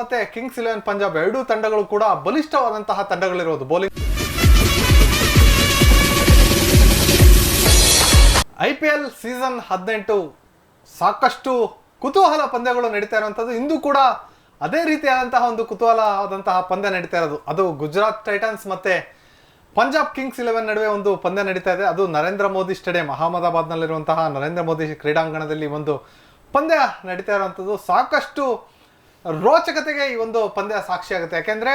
ಮತ್ತೆ Kings Eleven Punjab ಎರಡೂ ತಂಡಗಳು ಕೂಡ ಬಲಿಷ್ಠವಾದಂತಹ ತಂಡಗಳಿರೋದು bowling I P L season ಹದಿನೆಂಟು ಸಾಕಷ್ಟು ಕುತೂಹಲ ಪಂದ್ಯಗಳು ನಡೀತಾ ಇರುವಂಥದ್ದು. ಇಂದು ಕೂಡ ಅದೇ ರೀತಿಯಾದಂತಹ ಒಂದು ಕುತೂಹಲವಾದಂತಹ ಪಂದ್ಯ ನಡೀತಾ ಇರೋದು. ಅದು ಗುಜರಾತ್ ಟೈಟನ್ಸ್ ಮತ್ತೆ ಪಂಜಾಬ್ ಕಿಂಗ್ಸ್ ಇಲೆವೆನ್ ನಡುವೆ ಒಂದು ಪಂದ್ಯ ನಡೀತಾ ಇದೆ. ಅದು ನರೇಂದ್ರ ಮೋದಿ ಸ್ಟೇಡಿಯಂ, ಅಹಮದಾಬಾದ್ನಲ್ಲಿರುವಂತಹ ನರೇಂದ್ರ ಮೋದಿ ಕ್ರೀಡಾಂಗಣದಲ್ಲಿ ಒಂದು ಪಂದ್ಯ ನಡೀತಾ ಇರುವಂಥದ್ದು. ಸಾಕಷ್ಟು ರೋಚಕತೆಗೆ ಈ ಒಂದು ಪಂದ್ಯ ಸಾಕ್ಷಿಯಾಗುತ್ತೆ ಯಾಕೆಂದ್ರೆ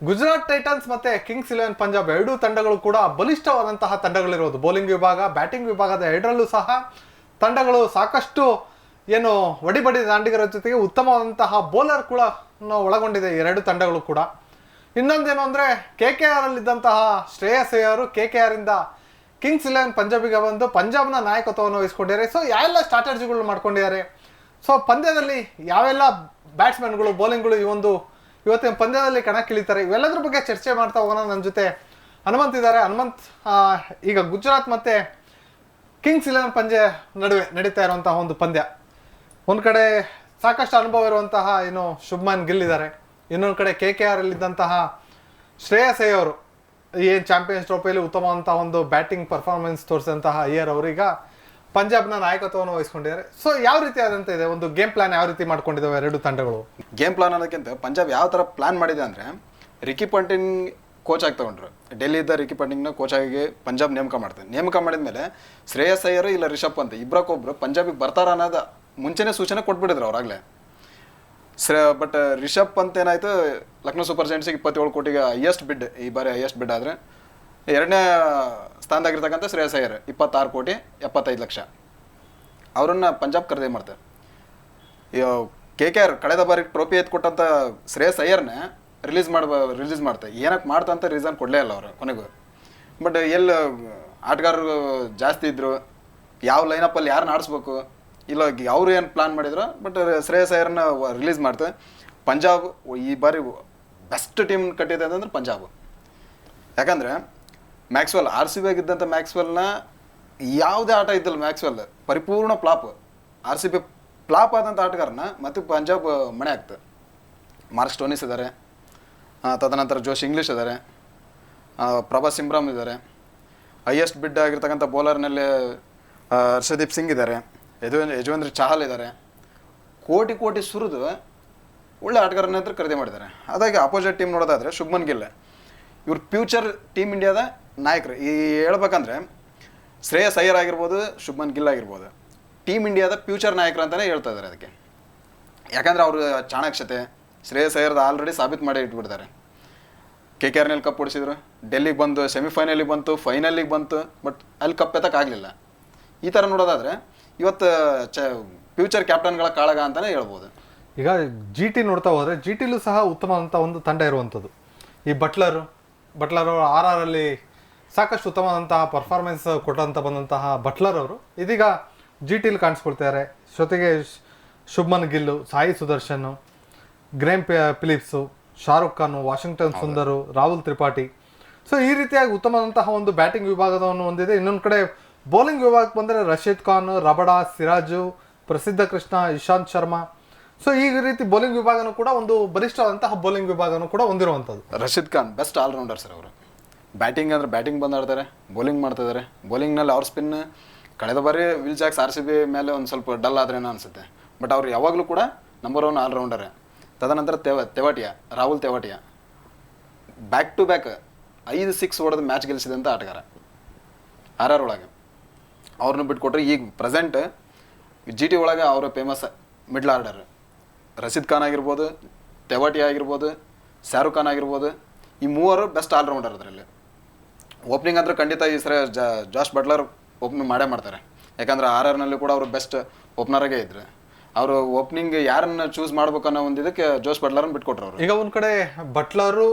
ಗುಜರಾತ್ ಟೈಟನ್ಸ್ ಮತ್ತೆ ಕಿಂಗ್ಸ್ ಇಲೆವೆನ್ ಪಂಜಾಬ್ ಎರಡೂ ತಂಡಗಳು ಕೂಡ ಬಲಿಷ್ಠವಾದಂತಹ ತಂಡಗಳಿರೋದು. ಬೌಲಿಂಗ್ ವಿಭಾಗ, ಬ್ಯಾಟಿಂಗ್ ವಿಭಾಗದ ಎರಡರಲ್ಲೂ ಸಹ ತಂಡಗಳು ಸಾಕಷ್ಟು ಏನು ಒಡಿಬಡಿ ದಾಂಡಿಗರ ಜೊತೆಗೆ ಉತ್ತಮವಾದಂತಹ ಬೌಲರ್ ಕೂಡ ಒಳಗೊಂಡಿದೆ ಎರಡು ತಂಡಗಳು ಕೂಡ. ಇನ್ನೊಂದೇನು ಅಂದ್ರೆ ಕೆ ಕೆ ಆರ್ ಅಲ್ಲಿ ಇದ್ದಂತಹ Shreyas Iyer K K R ಇಂದ ಕಿಂಗ್ಸ್ ಇಲೆವೆನ್ ಪಂಜಾಬಿಗೆ ಬಂದು ಪಂಜಾಬ್ನ ನಾಯಕತ್ವವನ್ನು ವಹಿಸ್ಕೊಂಡಿದ್ದಾರೆ. ಸೊ ಯಾವೆಲ್ಲ ಸ್ಟ್ರಾಟಜಿಗಳು ಮಾಡ್ಕೊಂಡಿದ್ದಾರೆ? ಸೊ ಪಂದ್ಯದಲ್ಲಿ ಯಾವೆಲ್ಲ ಬ್ಯಾಟ್ಸ್ಮನ್ಗಳು ಬೌಲಿಂಗ್ಗಳು ಈ ಒಂದು ಇವತ್ತಿನ ಪಂದ್ಯದಲ್ಲಿ ಕಣಕ್ಕಿಳಿತಾರೆ. ಇವೆಲ್ಲದ್ರ ಬಗ್ಗೆ ಚರ್ಚೆ ಮಾಡ್ತಾ ಹೋಗೋಣ ನನ್ನ ಜೊತೆ. ಹನುಮಂತ್ ಇದ್ದಾರೆ. ಹನುಮಂತ್ ಈಗ ಗುಜರಾತ್ ಮತ್ತೆ ಕಿಂಗ್ಸ್ ಇಲೆವೆನ್ ಪಂದ್ಯ ನಡುವೆ ನಡೀತಾ ಇರುವಂತಹ ಒಂದು ಪಂದ್ಯ. ಒಂದು ಕಡೆ ಸಾಕಷ್ಟು ಅನುಭವ ಇರುವಂತಹ ಏನು ಶುಭ್ಮನ್ ಗಿಲ್ ಇದ್ದಾರೆ. ಇನ್ನೊಂದು ಕಡೆ ಕೆ ಕೆ ಆರ್ ಅಲ್ಲಿದ್ದಂತಹ ಶ್ರೇಯಸ್ ಅಯ್ಯರ್ ಏನು ಚಾಂಪಿಯನ್ಸ್ ಟ್ರೋಫಿಯಲ್ಲಿ ಉತ್ತಮವಾದಂತಹ ಒಂದು ಬ್ಯಾಟಿಂಗ್ ಪರ್ಫಾರ್ಮೆನ್ಸ್ ತೋರಿಸಿದಂತಹ ಅಯ್ಯರ್ ಅವರೀಗ ಪಂಜಾಬ್ನ ನಾಯಕತ್ವವನ್ನು ವಹಿಸ್ಕೊಂಡಿದ್ದಾರೆ. ಸೊ ಯಾವ ರೀತಿ ಆದಂತ ಇದೆ ಒಂದು ಗೇಮ್ ಪ್ಲಾನ್ ಯಾವ ರೀತಿ ಮಾಡ್ಕೊಂಡಿದ್ದಾವೆ ಎರಡು ತಂಡಗಳು? ಗೇಮ್ ಪ್ಲಾನ್ ಅನ್ನೋದಕ್ಕಿಂತ ಪಂಜಾಬ್ ಯಾವ ಥರ ಪ್ಲಾನ್ ಮಾಡಿದೆ ಅಂದರೆ ರಿಕಿ ಪಂಟಿಂಗ್ ಕೋಚ್ ಆಗಿ ತಗೊಂಡ್ರು. ಇದ್ದ ರಿಕಿ ಪಂಟಿಂಗ್ನ ಕೋಚ್ ಆಗಿ ಪಂಜಾಬ್ ನೇಮಕ ಮಾಡ್ತಾರೆ. ನೇಮಕ ಮಾಡಿದ ಮೇಲೆ ಶ್ರೇಯಸ್ ಅಯ್ಯರ್ ಇಲ್ಲ ರಿಷಬ್ ಪಂತ್ ಇಬ್ಬರಕ್ಕೊಬ್ರು ಪಂಜಾಬಿಗೆ ಬರ್ತಾರ ಅನ್ನೋದು ಮುಂಚೆನೇ ಸೂಚನೆ ಕೊಟ್ಬಿಟ್ಟಿದ್ರು ಅವ್ರಾಗಲೇ. ಬಟ್ ರಿಷಬ್ ಪಂತ್ ಏನಾಯ್ತು ಲಕ್ನೋ ಸೂಪರ್ ಜೈಂಟ್ಸಿಗೆ ಇಪ್ಪತ್ತೇಳು ಕೋಟಿಗೆ ಹೈಯೆಸ್ಟ್ ಬಿಡ್ ಈ ಬಾರಿ ಹೈಯೆಸ್ಟ್ ಬಿಡ್ ಆದರೆ, ಎರಡನೇ ಸ್ಥಾನದಾಗಿರ್ತಕ್ಕಂಥ ಶ್ರೇಯಸ್ ಅಯ್ಯರ್, ಇಪ್ಪತ್ತಾರು ಕೋಟಿ, ಎಪ್ಪತ್ತೈದು ಲಕ್ಷ. ಅವರನ್ನು ಪಂಜಾಬ್ ಖರೀದಿ ಮಾಡ್ತಾರೆ. ಕೆ ಕೆ ಆರ್ ಕಳೆದ ಬಾರಿ ಟ್ರೋಫಿ ಎತ್ತು ಕೊಟ್ಟಂತ ಶ್ರೇಯಸ್ ಅಯ್ಯರ್ನ ರಿಲೀಸ್ ಮಾಡ್ಬ ರಿಲೀಸ್ ಮಾಡ್ತಾರೆ ಏನಕ್ಕೆ ಮಾಡ್ತಂತ ರೀಸನ್ ಕೊಡಲೇ ಇಲ್ಲ ಅವರು ಕೊನೆಗೂ. ಬಟ್ ಎಲ್ಲಿ ಆಟಗಾರರು ಜಾಸ್ತಿ ಇದ್ದರು ಯಾವ ಲೈನಪ್ಪಲ್ಲಿ ಯಾರನ್ನ ಆಡಿಸ್ಬೇಕು? ಇಲ್ಲ, ಅವರು ಏನು ಪ್ಲಾನ್ ಮಾಡಿದ್ರು? ಬಟ್ ಶ್ರೇಯಸ್ ಅಯ್ಯರ್ನ ರಿಲೀಸ್ ಮಾಡ್ತಾರೆ ಪಂಜಾಬ್ ಈ ಬಾರಿ ಬೆಸ್ಟ್ ಟೀಮ್ ಕಟ್ಟಿದೆ ಅಂತಂದ್ರೆ ಪಂಜಾಬ್. ಯಾಕಂದ್ರೆ ಮ್ಯಾಕ್ಸ್ವೆಲ್, ಆರ್ ಸಿ ಬಿಗೆ ಇದ್ದಂಥ ಮ್ಯಾಕ್ಸ್ವೆಲ್ನ ಯಾವುದೇ ಆಟ ಇದ್ದಿಲ್ಲ ಮ್ಯಾಕ್ಸ್ವೆಲ್. ಪರಿಪೂರ್ಣ flop. R C B flop ಆದಂಥ ಆಟಗಾರನ ಮತ್ತು ಪಂಜಾಬ್ ಮಣೆ ಆಗ್ತದೆ ಮಾರ್ಕ್ ಸ್ಟೋನಿಸ್ ಇದ್ದಾರೆ ತದನಂತರ ಜೋಶ್ ಇಂಗ್ಲೀಷ್ ಇದ್ದಾರೆ ಪ್ರಭಾ ಸಿಮ್ರಾಮ್ ಇದ್ದಾರೆ ಹೈಯೆಸ್ಟ್ ಬಿಡ್ ಆಗಿರ್ತಕ್ಕಂಥ ಬೌಲರ್ನಲ್ಲಿ ಹರ್ಷದೀಪ್ ಸಿಂಗ್ ಇದ್ದಾರೆ ಯಜು ಯಜುವೇಂದ್ರ ಚಹಲ್ ಇದ್ದಾರೆ ಕೋಟಿ ಕೋಟಿ ಸುರಿದು ಒಳ್ಳೆ ಆಟಗಾರನ ಹತ್ರ ಖರೀದಿ ಮಾಡಿದ್ದಾರೆ. ಅದಾಗಿ ಅಪೋಸಿಟ್ ಟೀಮ್ ನೋಡೋದಾದ್ರೆ ಶುಭ್ಮನ್ ಗಿಲ್. ಇವ್ರ ಫ್ಯೂಚರ್ ಟೀಮ್ ಇಂಡಿಯಾದ ನಾಯಕರು, ಈ ಹೇಳ್ಬೇಕಂದ್ರೆ ಶ್ರೇಯಸ್ ಅಯ್ಯರ್ ಆಗಿರ್ಬೋದು, ಶುಭ್ಮನ್ ಗಿಲ್ ಆಗಿರ್ಬೋದು ಟೀಮ್ ಇಂಡಿಯಾದ ಫ್ಯೂಚರ್ ನಾಯಕರು ಅಂತಲೇ ಹೇಳ್ತಾ ಇದ್ದಾರೆ ಅದಕ್ಕೆ. ಯಾಕಂದ್ರೆ ಅವರು ಚಾಣಾಕ್ಷತೆ ಶ್ರೇಯಸ್ ಅಯ್ಯರ್ದು ಆಲ್ರೆಡಿ ಸಾಬೀತು ಮಾಡಿ ಇಟ್ಬಿಡ್ತಾರೆ. ಕೆ ಕೆ ಆರ್ನಲ್ಲಿ ಕಪ್ ಓಡಿಸಿದ್ರು ಡೆಲ್ಲಿಗೆ ಬಂದು ಸೆಮಿಫೈನಲಿಗೆ ಬಂತು ಫೈನಲಿಗೆ ಬಂತು ಬಟ್ ಅಲ್ಲಿ ಕಪ್ ಎತ್ತಕ್ಕಾಗಲಿಲ್ಲ ಈ ಥರ ನೋಡೋದಾದ್ರೆ, ಇವತ್ತು ಚ ಫ್ಯೂಚರ್ ಕ್ಯಾಪ್ಟನ್ಗಳ ಕಾಳಗ ಅಂತಲೇ ಹೇಳ್ಬೋದು. ಈಗ ಜಿ ಟಿ ನೋಡ್ತಾ ಹೋದ್ರೆ ಜಿ ಟಿಲೂ ಸಹ ಉತ್ತಮವಾದಂಥ ಒಂದು ತಂಡ ಇರುವಂಥದ್ದು. ಈ ಬಟ್ಲರು ಬಟ್ಲರ್ ಆರ್ ಆರಲ್ಲಿ ಸಾಕಷ್ಟು ಉತ್ತಮವಾದಂತಹ ಪರ್ಫಾರ್ಮೆನ್ಸ್ ಕೊಟ್ಟಂತ ಬಂದಂತಹ ಬಟ್ಲರ್ ಅವರು. ಇದೀಗ ಜಿ ಟಿಲಿ ಕಾಣಿಸ್ಕೊಳ್ತಾರೆ ಜೊತೆಗೆ Shubman Gill Sai Sudarshan Graeme P- Phillips Shahrukh Khan Washington Sundar Rahul Tripathi. So ಈ ರೀತಿಯಾಗಿ ಉತ್ತಮವಾದಂತಹ ಒಂದು ಬ್ಯಾಟಿಂಗ್ ವಿಭಾಗದವನ್ನು ಹೊಂದಿದೆ. ಇನ್ನೊಂದು ಕಡೆ ಬೌಲಿಂಗ್ ವಿಭಾಗಕ್ಕೆ ಬಂದರೆ ರಶೀದ್ ಖಾನ್ ರಬಡಾ ಸಿರಾಜು ಪ್ರಸಿದ್ಧ ಕೃಷ್ಣ ಇಶಾಂತ್ ಶರ್ಮಾ. ಸೊ ಈ ರೀತಿ ಬೌಲಿಂಗ್ ವಿಭಾಗನೂ ಕೂಡ ಒಂದು ಬಲಿಷ್ಠವಾದಂತಹ ಬೌಲಿಂಗ್ ವಿಭಾಗನೂ ಕೂಡ ಹೊಂದಿರುವಂಥದ್ದು Rashid Khan best allrounder sir ಅವರು. ಬ್ಯಾಟಿಂಗ್ ಅಂದ್ರೆ ಬ್ಯಾಟಿಂಗ್ ಬಂದು ಆಡ್ತಾರೆ, ಬೌಲಿಂಗ್ ಮಾಡ್ತಿದ್ದಾರೆ ಬೌಲಿಂಗ್ನಲ್ಲಿ ಅವ್ರ ಸ್ಪಿನ್ ಕಳೆದ ಬಾರಿ Will Jacks R C B ಮೇಲೆ ಒಂದು ಸ್ವಲ್ಪ ಡಲ್ ಆದ್ರೇನೋ ಅನಿಸುತ್ತೆ. ಬಟ್ ಅವ್ರು ಯಾವಾಗಲೂ ಕೂಡ ನಂಬರ್ ಒನ್ ಆಲ್ರೌಂಡರೇ ತದನಂತರ ತೆವ, Tewatia, Rahul Tewatia. Back to back ಐದು ಸಿಕ್ಸ್ ಹೊಡೆದ ಮ್ಯಾಚ್ ಗೆಲ್ಲಿಸಿದಂಥ ಆಟಗಾರ. ಆರ್ ಆರ್ ಒಳಗೆ. ಅವ್ರನ್ನ ಬಿಟ್ಕೊಟ್ರೆ ಈಗ ಪ್ರೆಸೆಂಟ್ ಜಿ ಟಿ ಒಳಗೆ ಅವರ famous middle order Rashid Khan ಆಗಿರ್ಬೋದು ತೆವಾಟಿ ಆಗಿರ್ಬೋದು, ಶಾರುಖ್ ಖಾನ್ ಆಗಿರ್ಬೋದು, ಈ ಮೂವರು ಬೆಸ್ಟ್ ಆಲ್ರೌಂಡರ್ ಅದರಲ್ಲಿ. ಓಪನಿಂಗ್ ಅಂದ್ರೆ ಖಂಡಿತ ಈ ಸರಿ ಜಾಶ್ ಬಟ್ಲರ್ ಓಪನಿಂಗ್ ಮಾಡೇ ಮಾಡ್ತಾರೆ. ಯಾಕಂದ್ರೆ ಆರ್ ಆರ್ನಲ್ಲಿ ಕೂಡ ಅವರು ಬೆಸ್ಟ್ ಓಪನರಾಗೇ ಇದ್ರು. ಅವರು ಓಪನಿಂಗ್ ಯಾರನ್ನ ಚೂಸ್ ಮಾಡ್ಬೇಕು ಅನ್ನೋ ಒಂದು ಇದಕ್ಕೆ ಜೋಶ್ ಬಟ್ಲರ್ನ ಬಿಟ್ಕೊಟ್ರು ಅವರು. ಈಗ ಒಂದ್ ಕಡೆ ಬಟ್ಲರು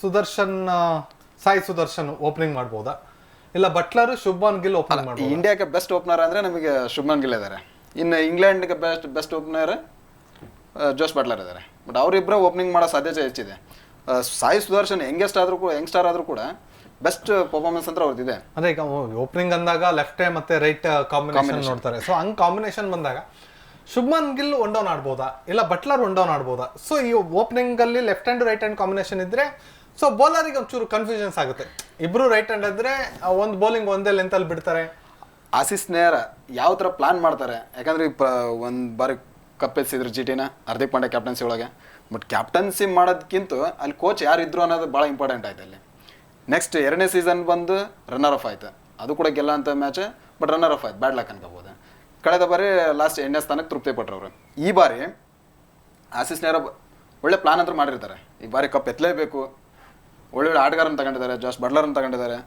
ಸುದರ್ಶನ್ ಆ, ಸಾಯಿ ಸುದರ್ಶನ್ ಓಪನಿಂಗ್ ಮಾಡ್ಬೋದಾ? ಇಲ್ಲ ಬಟ್ಲರು ಶುಭ್ಮನ್ ಗಿಲ್ ಓಪನ್ ಮಾಡಬಹುದು ಮಾಡ್ಬೋದು? ಇಂಡಿಯಾಕ್ಕೆ ಬೆಸ್ಟ್ ಓಪನರ್ ಅಂದ್ರೆ ನಮಗೆ ಶುಭ್ಮನ್ ಗಿಲ್ ಇದ್ದಾರೆ ಇನ್ನು ಇಂಗ್ಲೆಂಡ್ಗೆ best best opener Josh Buttler ಇದ್ದಾರೆ ಬಟ್ ಅವರಿಬ್ಬರ ಓಪನಿಂಗ್ ಮಾಡೋ ಸಾಧ್ಯತೆ ಹೆಚ್ಚಿದೆ. ಆ, ಸಾಯಿ ಸುದರ್ಶನ್ ಯಂಗೆಸ್ಟ್ ಆದರೂ ಕೂಡ ಯಂಗ್ಸ್ಟಾರ್ ಆದರೂ ಕೂಡ ಬೆಸ್ಟ್ ಪರ್ಫಾರ್ಮೆನ್ಸ್ ಅಂತ ಅವ್ರದ್ದಿದೆ. ಅದೇ ಈಗ ಓಪನಿಂಗ್ ಅಂದಾಗ ಲೆಫ್ಟ್ ಮತ್ತೆ ರೈಟ್ ಕಾಂಬಿನೇಷನ್ ನೋಡ್ತಾರೆ. ಸೊ ಹಂಗ್ ಕಾಂಬಿನೇಷನ್ ಬಂದಾಗ ಶುಭ್ಮನ್ ಗಿಲ್ ಒನ್ ಡೌನ್ ಆಡ್ಬೋದಾ? ಇಲ್ಲ ಬಟ್ಲರ್ ಒನ್ ಡೌನ್ ಆಡ್ಬೋದಾ? ಸೊ ಈ ಓಪನಿಂಗ್ ಅಲ್ಲಿ left hand right hand combination ಇದ್ರೆ ಸೊ ಬೌಲರಿಗೆ ಒಂಚೂರು ಕನ್ಫ್ಯೂಷನ್ಸ್ ಆಗುತ್ತೆ. ಇಬ್ರು ರೈಟ್ ಹ್ಯಾಂಡ್ ಇದ್ರೆ ಒಂದು ಬೌಲಿಂಗ್ ಒಂದೇ ಲೆಂತ್ ಅಲ್ಲಿ ಬಿಡ್ತಾರೆ. ಆಸಿಸ್ ನೇರ ಯಾವ ಥರ ಪ್ಲಾನ್ ಮಾಡ್ತಾರೆ? ಯಾಕಂದ್ರೆ ಒಂದು ಬಾರಿ ಕಪ್ಪೆಸಿದ್ರು ಜಿ ಟಿನ ಹಾರ್ದಿಕ್ ಪಾಂಡ್ಯ ಕ್ಯಾಪ್ಟನ್ಸಿ ಒಳಗೆ. ಬಟ್ ಕ್ಯಾಪ್ಟನ್ಸಿ ಮಾಡೋದಕ್ಕಿಂತ ಅಲ್ಲಿ ಕೋಚ್ ಯಾರು ಇದ್ರು ಅನ್ನೋದು ಭಾಳ ಇಂಪಾರ್ಟೆಂಟ್ ಆಯ್ತು ಅಲ್ಲಿ. ನೆಕ್ಸ್ಟ್ ಎರಡನೇ ಸೀಸನ್ ಬಂದು ರನ್ನರ್ ಆಫ್ ಆಯ್ತು. ಅದು ಕೂಡ ಗೆಲ್ಲ ಅಂತ ಮ್ಯಾಚ್ ಬಟ್ ರನ್ನರ್ ಆಫ್ ಆಯ್ತು. ಬ್ಯಾಡ್ ಲಕ್ ಅನ್ಕೋಬೋದು. ಕಳೆದ ಬಾರಿ ಲಾಸ್ಟ್ ಎಂಟನೇ ಸ್ಥಾನಕ್ಕೆ ತೃಪ್ತಿ ಪಟ್ಟರವರು ಈ ಬಾರಿ ಆಸಿಸ್ ನೇರ ಒಳ್ಳೆ ಪ್ಲಾನ್ ಅಂತ ಮಾಡಿರ್ತಾರೆ. ಈ ಬಾರಿ ಕಪ್ ಎತ್ತಲೇಬೇಕು. ಒಳ್ಳೊಳ್ಳೆ ಆಟಗಾರನ ತಗೊಂಡಿದ್ದಾರೆ. ಜಾಸ್ ಬಡ್ಲರನ್ನು ತಗೊಂಡಿದ್ದಾರೆ.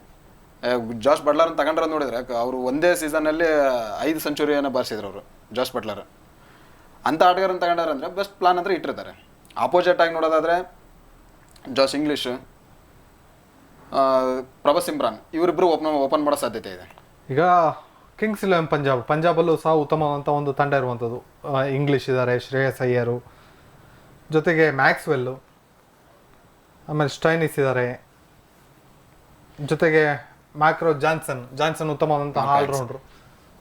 ಜಾಸ್ ಬಟ್ಲರ್ನ ತಗೊಂಡ್ರೆ ನೋಡಿದ್ರೆ ಅವರು ಒಂದೇ ಸೀಸನಲ್ಲಿ ಐದು ಸೆಂಚುರಿಯನ್ನು ಬಾರಿಸಿದ್ರು ಅವರು ಜಾಸ್ ಬಟ್ಲರ್ ಅಂಥ ಆಟಗಾರನ ತಗೊಂಡಾರೆ ಅಂದರೆ ಬೆಸ್ಟ್ ಪ್ಲಾನ್ ಅಂದರೆ ಇಟ್ಟಿರ್ತಾರೆ. ಆಪೋಸಿಟ್ ಆಗಿ ನೋಡೋದಾದರೆ ಜಾಸ್ ಇಂಗ್ಲೀಷ್ ಪ್ರಭಾಸ್ ಇಮ್ರಾನ್ ಇವರಿಬ್ಬರು ಓಪನ್ ಓಪನ್ ಮಾಡೋ ಸಾಧ್ಯತೆ ಇದೆ. ಈಗ ಕಿಂಗ್ಸ್ ಇಲೆವೆನ್ ಪಂಜಾಬ್ ಪಂಜಾಬಲ್ಲೂ ಸಹ ಉತ್ತಮವಾದಂಥ ಒಂದು ತಂಡ ಇರುವಂಥದ್ದು. ಇಂಗ್ಲೀಷ್ ಇದ್ದಾರೆ ಶ್ರೇಯಸ್ ಅಯ್ಯರು. ಜೊತೆಗೆ ಮ್ಯಾಕ್ಸ್ವೆಲ್ಲು ಆಮೇಲೆ ಸ್ಟೈನಿಸ್ ಇದ್ದಾರೆ. ಜೊತೆಗೆ ಮ್ಯಾಕ್ರೋ ಜಾನ್ಸನ್ ಜಾನ್ಸನ್ ಉತ್ತಮವಾದಂತಹ ಆಲ್ರೌಂಡ್ರು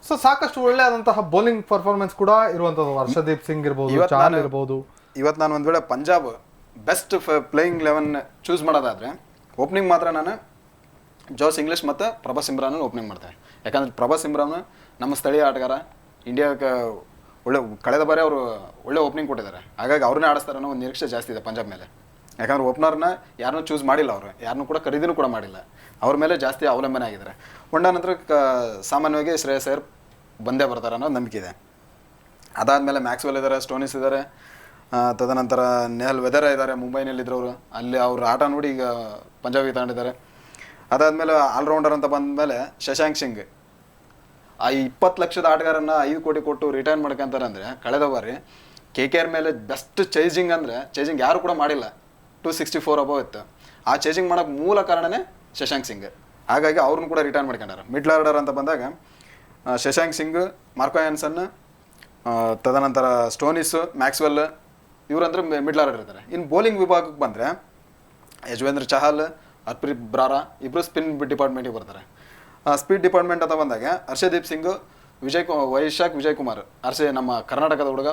ಸೊ ಸಾಕಷ್ಟು ಒಳ್ಳೆಯಾದಂತಹ ಬೌಲಿಂಗ್ ಪರ್ಫಾರ್ಮೆನ್ಸ್ ಕೂಡ ಇರುವಂಥದ್ದು. ಹರ್ಷದೀಪ್ ಸಿಂಗ್ ಇರ್ಬೋದು ಚಾಲ್ ಇರ್ಬೋದು. ಇವತ್ತು ನಾನು ಒಂದು ವೇಳೆ Punjab best playing eleven choose ಮಾಡೋದಾದರೆ ಓಪನಿಂಗ್ ಮಾತ್ರ ನಾನು ಜೋಸ್ ಇಂಗ್ಲಿಷ್ ಮತ್ತು ಪ್ರಭಾಸ್ ಇಮ್ರಾನ್ ಓಪನಿಂಗ್ ಮಾಡ್ತಾರೆ ಯಾಕಂದ್ರೆ ಪ್ರಭಾಸ್ ಇಮ್ರಾನ್ ನಮ್ಮ ಸ್ಥಳೀಯ ಆಟಗಾರ ಇಂಡಿಯಾಕ್ಕೆ ಒಳ್ಳೆ ಕಳೆದ ಬಾರಿ ಅವರು ಒಳ್ಳೆ ಓಪನಿಂಗ್ ಕೊಟ್ಟಿದ್ದಾರೆ. ಹಾಗಾಗಿ ಅವ್ರನ್ನೇ ಆಡಿಸ್ತಾರೆ ಅನ್ನೋ ಒಂದು ನಿರೀಕ್ಷೆ ಜಾಸ್ತಿ ಇದೆ ಪಂಜಾಬ್ ಮೇಲೆ. ಯಾಕಂದ್ರೆ ಓಪನರ್ನ ಯಾರನ್ನೂ ಚೂಸ್ ಮಾಡಿಲ್ಲ ಅವರು. ಯಾರನ್ನೂ ಕೂಡ ಖರೀದಿನೂ ಕೂಡ ಮಾಡಿಲ್ಲ. ಅವ್ರ ಮೇಲೆ ಜಾಸ್ತಿ ಅವಲಂಬನೆ ಆಗಿದ್ದಾರೆ. ಒಂಡ ನಂತರ ಕ ಸಾಮಾನ್ಯವಾಗಿ ಶ್ರೇಯಸ್ ಅಯ್ಯರ್ ಬಂದೇ ಬರ್ತಾರೆ ಅನ್ನೋ ನಂಬಿಕೆ ಇದೆ. ಅದಾದಮೇಲೆ ಮ್ಯಾಕ್ಸ್ವೆಲ್ ಇದ್ದಾರೆ, ಸ್ಟೋನಿಸ್ ಇದ್ದಾರೆ. ತದನಂತರ ನೆಹಲ್ ವೆದರ ಇದ್ದಾರೆ ಮುಂಬೈನಲ್ಲಿದ್ದರವರು ಅಲ್ಲಿ ಅವ್ರ ಆಟ ನೋಡಿ ಈಗ ಪಂಜಾಬಿಗೆ ತಗೊಂಡಿದ್ದಾರೆ. ಅದಾದಮೇಲೆ ಆಲ್ರೌಂಡರ್ ಅಂತ ಬಂದಮೇಲೆ ಶಶಾಂಕ್ ಸಿಂಗ್. ಆ ಇಪ್ಪತ್ತು ಲಕ್ಷದ ಆಟಗಾರನ್ನ ಐದು ಕೋಟಿ ಕೊಟ್ಟು ರಿಟರ್ನ್ ಮಾಡ್ಕೊಂತಾರೆ ಅಂದರೆ, ಕಳೆದ ಬಾರಿ ಕೆ ಕೆ ಆರ್ ಮೇಲೆ ಬೆಸ್ಟ್ ಚೇಜಿಂಗ್ ಅಂದರೆ ಚೇಜಿಂಗ್ ಯಾರು ಕೂಡ ಮಾಡಿಲ್ಲ. ಟು ಸಿಕ್ಸ್ಟಿ ಫೋರ್ ಅಬವ್ ಇತ್ತು. ಆ ಚೇಜಿಂಗ್ ಮಾಡೋಕ್ಕೆ ಮೂಲ ಕಾರಣನೇ ಶಶಾಂಕ್ ಸಿಂಗ್. ಹಾಗಾಗಿ ಅವ್ರನ್ನ ಕೂಡ ರಿಟರ್ನ್ ಮಾಡ್ಕೊಂಡಾರ. ಮಿಡ್ಲ್ ಆರ್ಡರ್ ಅಂತ ಬಂದಾಗ ಶಶಾಂಕ್ ಸಿಂಗ್, ಮಾರ್ಕೋ ಆ್ಯನ್ಸನ್ ತದನಂತರ ಸ್ಟೋನಿಸ್, ಮ್ಯಾಕ್ಸ್ವೆಲ್ ಇವರಂದ್ರೆ ಮಿಡ್ಲ್ ಆರ್ಡರ್ ಇರ್ತಾರೆ. ಇನ್ನು ಬೌಲಿಂಗ್ ವಿಭಾಗಕ್ಕೆ ಬಂದರೆ, ಯಜವೇಂದ್ರ ಚಹಲ್, ಹರ್ಪ್ರೀತ್ ಬ್ರಾರಾ ಇಬ್ಬರು ಸ್ಪಿನ್ ಡಿಪಾರ್ಟ್ಮೆಂಟಿಗೆ ಬರ್ತಾರೆ. ಸ್ಪೀಡ್ ಡಿಪಾರ್ಟ್ಮೆಂಟ್ ಅಂತ ಬಂದಾಗ ಹರ್ಷದೀಪ್ ಸಿಂಗ್, ವಿಜಯ್ ಕು ವೈಶಾಖ್ ವಿಜಯ್ ಕುಮಾರ್ ಹರ್ಷ ನಮ್ಮ ಕರ್ನಾಟಕದ ಹುಡುಗ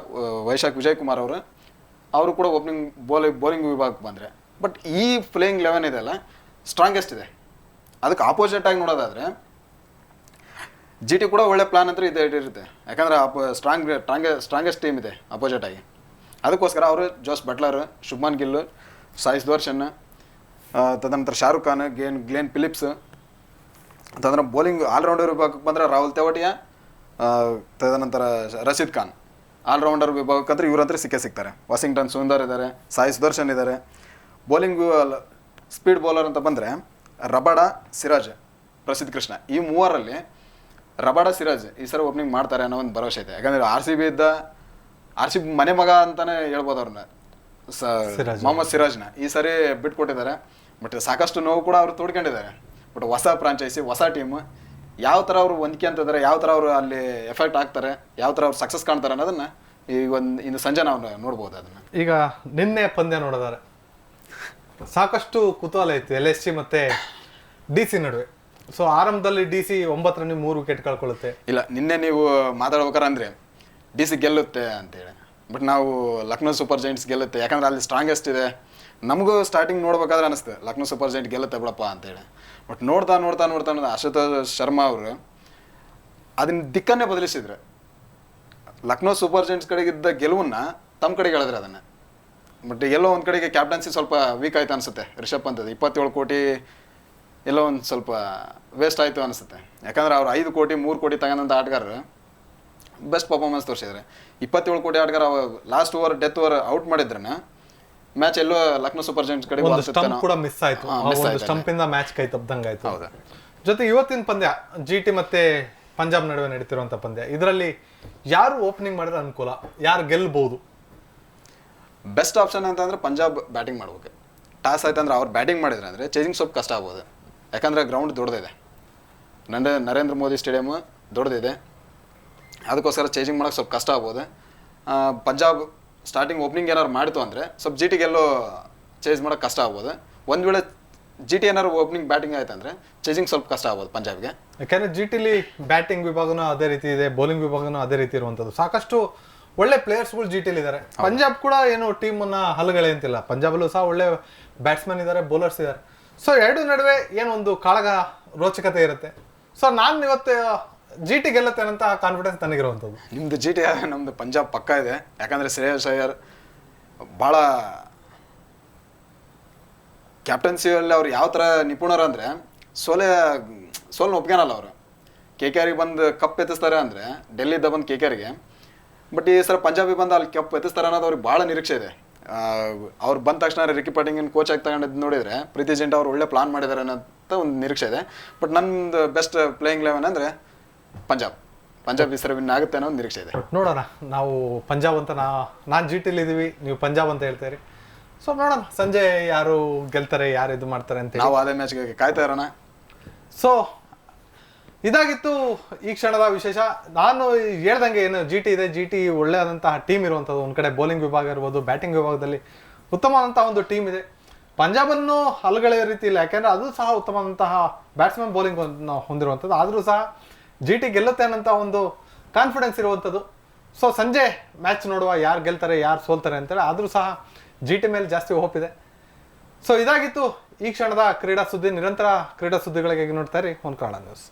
ವೈಶಾಖ್ ವಿಜಯ್ ಕುಮಾರ್ ಅವರು ಅವರು ಕೂಡ ಓಪನಿಂಗ್ ಬೌಲಿಂಗ್ ಬೌಲಿಂಗ್ ವಿಭಾಗಕ್ಕೆ ಬಂದರೆ. ಬಟ್ ಈ ಪ್ಲೇಯಿಂಗ್ ಲೆವೆನ್ ಇದೆಯಲ್ಲ ಸ್ಟ್ರಾಂಗೆಸ್ಟ್ ಇದೆ. ಅದಕ್ಕೆ ಆಪೋಸಿಟ್ ಆಗಿ ನೋಡೋದಾದರೆ ಜಿ ಟಿ ಕೂಡ ಒಳ್ಳೆ ಪ್ಲಾನ್ ಅಂತ ಇದೆ ಇರುತ್ತೆ. ಯಾಕಂದ್ರೆ ಅಪ ಸ್ಟ್ರಾಂಗ್ ಸ್ಟ್ರಾಂಗೆ ಸ್ಟ್ರಾಂಗೆಸ್ಟ್ ಟೀಮ್ ಇದೆ ಅಪೋಸಿಟ್ ಆಗಿ. ಅದಕ್ಕೋಸ್ಕರ ಅವರು ಜೋಸ್ ಬಟ್ಲರ್, ಶುಭ್ಮನ್ ಗಿಲ್, ಸಾಯಿಸ್ ದರ್ಶನ್ ತದನಂತರ ಶಾರುಖ್ ಖಾನ್ ಗೇನ್ ಗ್ಲೇನ್ ಫಿಲಿಪ್ಸ್, ತದನಂತರ ಬೌಲಿಂಗ್ ಆಲ್ರೌಂಡರ್ ವಿಭಾಗಕ್ಕೆ ಬಂದರೆ ರಾಹುಲ್ ತೆವಟಿಯಾ ತದನಂತರ ರಶೀದ್ ಖಾನ್. ಆಲ್ರೌಂಡರ್ ವಿಭಾಗಕ್ಕೆ ಅಂದರೆ ಇವ್ರಂದ್ರೆ ಸಿಕ್ಕೇ ಸಿಗ್ತಾರೆ. ವಾಷಿಂಗ್ಟನ್ ಸುಂದರ್ ಇದ್ದಾರೆ, ಸಾಯಿಸ್ ದರ್ಶನ್ ಇದ್ದಾರೆ. ಬೌಲಿಂಗ್ ಸ್ಪೀಡ್ ಬೌಲರ್ ಅಂತ ಬಂದರೆ ರಬಾಡ, ಸಿರಾಜ್, ಪ್ರಸಿದ್ಧ ಕೃಷ್ಣ. ಈ ಮೂವರಲ್ಲಿ ರಬಾಡ, ಸಿರಾಜ್ ಈ ಸರಿ ಓಪನಿಂಗ್ ಮಾಡ್ತಾರೆ ಅನ್ನೋ ಒಂದು ಭರವಸೆ ಇದೆ. ಯಾಕಂದರೆ ಆರ್ ಸಿ ಬಿ ಇದ್ದ ಆರ್ ಸಿ ಬಿ ಮನೆ ಮಗ ಅಂತಾನೆ ಹೇಳ್ಬೋದು ಅವ್ರನ್ನ. ಸ. ಮೊಹಮ್ಮದ್ ಸಿರಾಜ್ನ. ಈ ಸರಿ ಬಿಟ್ಕೊಟ್ಟಿದ್ದಾರೆ. ಬಟ್ ಸಾಕಷ್ಟು ನೋವು ಕೂಡ ಅವರು ತೋಡ್ಕೊಂಡಿದ್ದಾರೆ. ಬಟ್ ಹೊಸ ಫ್ರಾಂಚೈಸಿ ಹೊಸ ಟೀಮ್ ಯಾವ ಥರ ಅವರು ಹೊಂದ್ಕೊಂತಿದ್ದಾರೆ ಯಾವ ಥರ ಅವರು ಅಲ್ಲಿ ಎಫೆಕ್ಟ್ ಆಗ್ತಾರೆ ಯಾವ ಥರ ಅವ್ರು ಸಕ್ಸಸ್ ಕಾಣ್ತಾರೆ ಅನ್ನೋದನ್ನ ಈಗ ಒಂದು ಇನ್ನು ಸಂಜೆ ನಾವು ನೋಡ್ಬೋದು ಅದನ್ನ. ಈಗ ನಿನ್ನೆ ಪಂದ್ಯ ನೋಡಿದಾರೆ ಸಾಕಷ್ಟು ಕುತೂಹಲ ಇತ್ತು ಎಲ್ ಎಸ್ ಸಿ ಮತ್ತೆ ಡಿ ಸಿ ನಡುವೆ. ಸೊ ಆರಂಭದಲ್ಲಿ ಡಿ ಸಿ ಒಂಬತ್ತು ರನ್ನಿಗೆ ಮೂರು ವಿಕೆಟ್ ಕಳ್ಕೊಳ್ಳುತ್ತೆ. ಇಲ್ಲ ನಿನ್ನೆ ನೀವು ಮಾತಾಡ್ಬೇಕಾರೆ ಅಂದ್ರೆ ಡಿ ಸಿ ಗೆಲ್ಲುತ್ತೆ ಅಂತೇಳಿ. ಬಟ್ ನಾವು ಲಕ್ನೋ ಸೂಪರ್ ಜೈಂಟ್ಸ್ ಗೆಲ್ಲುತ್ತೆ. ಯಾಕಂದ್ರೆ ಅಲ್ಲಿ ಸ್ಟ್ರಾಂಗೆಸ್ಟ್ ಇದೆ. ನಮಗೂ ಸ್ಟಾರ್ಟಿಂಗ್ ನೋಡ್ಬೇಕಾದ್ರೆ ಅನಿಸ್ತದೆ ಲಕ್ನೋ ಸೂಪರ್ ಜೈಂಟ್ ಗೆಲ್ಲುತ್ತೆ ಬಿಡಪ್ಪ ಅಂತೇಳಿ. ಬಟ್ ನೋಡ್ತಾ ನೋಡ್ತಾ ನೋಡ್ತಾ ನೋಡ್ತಾ ಅಶುತೋಷ್ ಶರ್ಮಾ ಅವರು ಅದನ್ನ ದಿಕ್ಕನ್ನೇ ಬದಲಿಸಿದ್ರು. ಲಕ್ನೋ ಸೂಪರ್ ಜೈಂಟ್ಸ್ ಕಡೆಗಿದ್ದ ಗೆಲುವನ್ನ ತಮ್ಮ ಕಡೆಗೆ ಹೇಳಿದ್ರೆ ಅದನ್ನ. ಬಟ್ ಎಲ್ಲೋ ಒಂದು ಕಡೆಗೆ ಕ್ಯಾಪ್ಟನ್ಸಿ ಸ್ವಲ್ಪ ವೀಕ್ ಆಯ್ತು ಅನ್ಸುತ್ತೆ. ರಿಷಬ್ ಪಂತದ್ದು ಇಪ್ಪತ್ತೇಳು ಕೋಟಿ ಎಲ್ಲೋ ಒಂದು ಸ್ವಲ್ಪ ವೇಸ್ಟ್ ಆಯಿತು ಅನಿಸುತ್ತೆ. ಯಾಕಂದ್ರೆ ಅವ್ರು ಐದು ಕೋಟಿ, ಮೂರು ಕೋಟಿ ತಗೊಂಡಂಥ ಆಟಗಾರರು ಬೆಸ್ಟ್ ಪರ್ಫಾರ್ಮೆನ್ಸ್ ತೋರಿಸಿದ್ರೆ. ಇಪ್ಪತ್ತೇಳು ಕೋಟಿ ಆಟಗಾರ last over death over out ಮಾಡಿದ್ರನ್ನ match ಎಲ್ಲೋ ಲಕ್ನೋ ಸೂಪರ್ ಜೈಂಟ್ಸ್ ಕಡೆ ಸ್ಟಂಪ್ ಕೂಡ ಮಿಸ್ ಆಯ್ತು. ಸ್ಟಂಪ್ ಇಂದ ಮ್ಯಾಚ್ ಕೈ ತಪ್ಪದಂಗಾಯ್ತು ಹೌದಾ. ಜೊತೆ ಇವತ್ತಿನ ಪಂದ್ಯ ಜಿ ಟಿ ಮತ್ತೆ ಪಂಜಾಬ್ ನಡುವೆ ನಡೀತಿರುವಂತ ಪಂದ್ಯ. ಇದರಲ್ಲಿ ಯಾರು ಓಪನಿಂಗ್ ಮಾಡಿದ್ರೆ ಅನುಕೂಲ? ಯಾರು ಗೆಲ್ಲಬಹುದು ಬೆಸ್ಟ್ ಆಪ್ಷನ್ ಅಂತಂದ್ರೆ ಪಂಜಾಬ್ ಬ್ಯಾಟಿಂಗ್ ಮಾಡ್ಬೇಕು. ಟಾಸ್ ಆಯ್ತು ಅಂದ್ರೆ ಅವ್ರು ಬ್ಯಾಟಿಂಗ್ ಮಾಡಿದ್ರೆ ಅಂದ್ರೆ ಚೇಸಿಂಗ್ ಸ್ವಲ್ಪ ಕಷ್ಟ ಆಗ್ಬೋದು. ಯಾಕಂದ್ರೆ ಗ್ರೌಂಡ್ ದೊಡ್ಡದಿದೆ ನಂದ ನರೇಂದ್ರ ಮೋದಿ ಸ್ಟೇಡಿಯಮ್ ದೊಡ್ಡದಿದೆ ಅದಕ್ಕೋಸ್ಕರ ಚೇಂಜಿಂಗ್ ಮಾಡೋಕೆ ಸ್ವಲ್ಪ ಕಷ್ಟ ಆಗ್ಬೋದು. ಪಂಜಾಬ್ ಸ್ಟಾರ್ಟಿಂಗ್ ಓಪನಿಂಗ್ ಏನಾದ್ರು ಮಾಡಿತು ಅಂದರೆ ಸ್ವಲ್ಪ ಜಿ ಟಿಗೆಲ್ಲೋ ಚೇಂಜ್ ಮಾಡೋಕೆ ಕಷ್ಟ ಆಗ್ಬೋದು. ಒಂದು ವೇಳೆ ಜಿ ಟಿ ಏನಾದ್ರು ಓಪನಿಂಗ್ ಬ್ಯಾಟಿಂಗ್ ಆಯ್ತು ಅಂದರೆ ಚೇಜಿಂಗ್ ಸ್ವಲ್ಪ ಕಷ್ಟ ಆಗ್ಬೋದು ಪಂಜಾಬ್ಗೆ ಯಾಕಂದ್ರೆ ಜಿ ಟಿಲಿ ಬ್ಯಾಟಿಂಗ್ ವಿಭಾಗನೂ ಅದೇ ರೀತಿ ಇದೆ ಬೌಲಿಂಗ್ ವಿಭಾಗನೂ ಅದೇ ರೀತಿ ಇರುವಂಥದ್ದು. ಸಾಕಷ್ಟು ಒಳ್ಳೆ ಪ್ಲೇಯರ್ಸ್ಗಳು ಜಿ ಟಿಲಿ ಇದ್ದಾರೆ ಪಂಜಾಬ್ ಕೂಡ ಏನು ಟೀಮನ್ನ ಹಲಗಳೆ ಅಂತಿಲ್ಲ. ಪಂಜಾಬಲ್ಲೂ ಸಹ ಒಳ್ಳೆ ಬ್ಯಾಟ್ಸ್ಮನ್ ಇದ್ದಾರೆ ಬೌಲರ್ಸ್ ಇದ್ದಾರೆ ಸೊ ಎರಡು ನಡುವೆ ಏನೊಂದು ಕಾಳಗ ರೋಚಕತೆ ಇರುತ್ತೆ. ಸೊ ನಾನು ಇವತ್ತು ಜಿ ಟಿ ಗೆಲ್ಲುತ್ತೆ ಆ ಕಾನ್ಫಿಡೆನ್ಸ್ ನನಗಿರುವಂಥದ್ದು ನಿಮ್ದು ಜಿ ಟಿ ನಮ್ದು ಪಂಜಾಬ್ ಪಕ್ಕ ಇದೆ. ಯಾಕಂದ್ರೆ ಶ್ರೇಯಸ್ ಅಯ್ಯರ್ ಭಾಳ ಕ್ಯಾಪ್ಟನ್ಸಿಯಲ್ಲಿ ಅವ್ರು ಯಾವ ಥರ ನಿಪುಣರು ಅಂದರೆ, ಸೋಲೆ, ಸೋಲ್ನ ಒಪ್ಕೊಳಲ್ಲ ಅವರು. ಕೆ ಕೆ ಆರಿಗೆ ಬಂದು ಕಪ್ ಎತ್ತಿಸ್ತಾರೆ ಅಂದರೆ, ಡೆಲ್ಲಿಯಿಂದ ಬಂದು ಕೆ ಕೆ ಆರಿಗೆ ಬಟ್ ಈ ಸಲ ಪಂಜಾಬಿ ಬಂದು ಅಲ್ಲಿ ಕಪ್ ಎತ್ತಿಸ್ತಾರೆ ಅನ್ನೋದು ಅವ್ರಿಗೆ ಭಾಳ ನಿರೀಕ್ಷೆ ಇದೆ. ಅವ್ರು ಬಂದ ತಕ್ಷಣ ರಿಕಿ ಪಾಟಿಂಗಿನ ಕೋಚ್ ಆಗಿ ತಗೊಂಡಿದ್ದು ನೋಡಿದರೆ, ಪ್ರೀತಿ ಜೆಂಟ್ ಅವ್ರು ಒಳ್ಳೆ ಪ್ಲಾನ್ ಮಾಡಿದ್ದಾರೆ ಅನ್ನೋಂಥ ಒಂದು ನಿರೀಕ್ಷೆ ಇದೆ. ಬಟ್ ನಂದು ಬೆಸ್ಟ್ ಪ್ಲೇಯಿಂಗ್ ಲೆವೆನ್ ಅಂದರೆ ಪಂಜಾಬ್. ಪಂಜಾಬ್ ಈ ವಿನ್ ಆಗುತ್ತೆ ಅನ್ನೋ ಒಂದು ನಿರೀಕ್ಷೆ ಇದೆ. ನೋಡೋಣ. ನಾವು ಪಂಜಾಬ್ ಅಂತ ನಾ ನಾನು ಜಿ ಟಿಲಿ ಇದ್ದೀವಿ ನೀವು ಪಂಜಾಬ್ ಅಂತ ಹೇಳ್ತೀರಿ ಸೊ ನೋಡೋಣ. ಸಂಜೆ ಯಾರು ಗೆಲ್ತಾರೆ ಯಾರು ಇದು ಮಾಡ್ತಾರೆ ಅಂತ ನಾವು ಅದೇ ಮ್ಯಾಚ್ಗೆ ಕಾಯ್ತಾ ಇರೋಣ. ಸೊ ಇದಾಗಿತ್ತು ಈ ಕ್ಷಣದ ವಿಶೇಷ. ನಾನು ಹೇಳ್ದಂಗೆ ಏನು ಜಿ ಟಿ ಇದೆ. ಜಿ ಟಿ ಒಳ್ಳೆಯಾದಂತಹ ಟೀಮ್ ಇರುವಂಥದ್ದು. ಒಂದು ಕಡೆ ಬೌಲಿಂಗ್ ವಿಭಾಗ ಇರ್ಬೋದು ಬ್ಯಾಟಿಂಗ್ ವಿಭಾಗದಲ್ಲಿ ಉತ್ತಮವಾದಂತಹ ಒಂದು ಟೀಮ್ ಇದೆ. ಪಂಜಾಬನ್ನು ಹಲಗಳೆಯ ರೀತಿ ಇಲ್ಲ ಯಾಕೆಂದ್ರೆ ಅದು ಸಹ ಉತ್ತಮವಾದಂತಹ ಬ್ಯಾಟ್ಸ್ಮನ್ ಬೌಲಿಂಗ್ ಹೊಂದಿರುವಂಥದ್ದು. ಆದರೂ ಸಹ ಜಿ ಟಿ ಗೆಲ್ಲುತ್ತೆ ಅನ್ನೋಂಥ ಒಂದು ಕಾನ್ಫಿಡೆನ್ಸ್ ಇರುವಂಥದ್ದು. ಸೊ ಸಂಜೆ ಮ್ಯಾಚ್ ನೋಡುವ ಯಾರು ಗೆಲ್ತಾರೆ, ಯಾರು ಸೋಲ್ತಾರೆ ಅಂತೇಳಿ ಆದರೂ ಸಹ ಜಿ ಟಿ ಮೇಲೆ ಜಾಸ್ತಿ ಹೋಪ್ ಇದೆ. ಸೊ ಇದಾಗಿತ್ತು ಈ ಕ್ಷಣದ ಕ್ರೀಡಾ ಸುದ್ದಿ, ನಿರಂತರ ಕ್ರೀಡಾ ಸುದ್ದಿಗಳಿಗೆ ನೋಡ್ತಾ ಇರಿ ಒಂದು ನ್ಯೂಸ್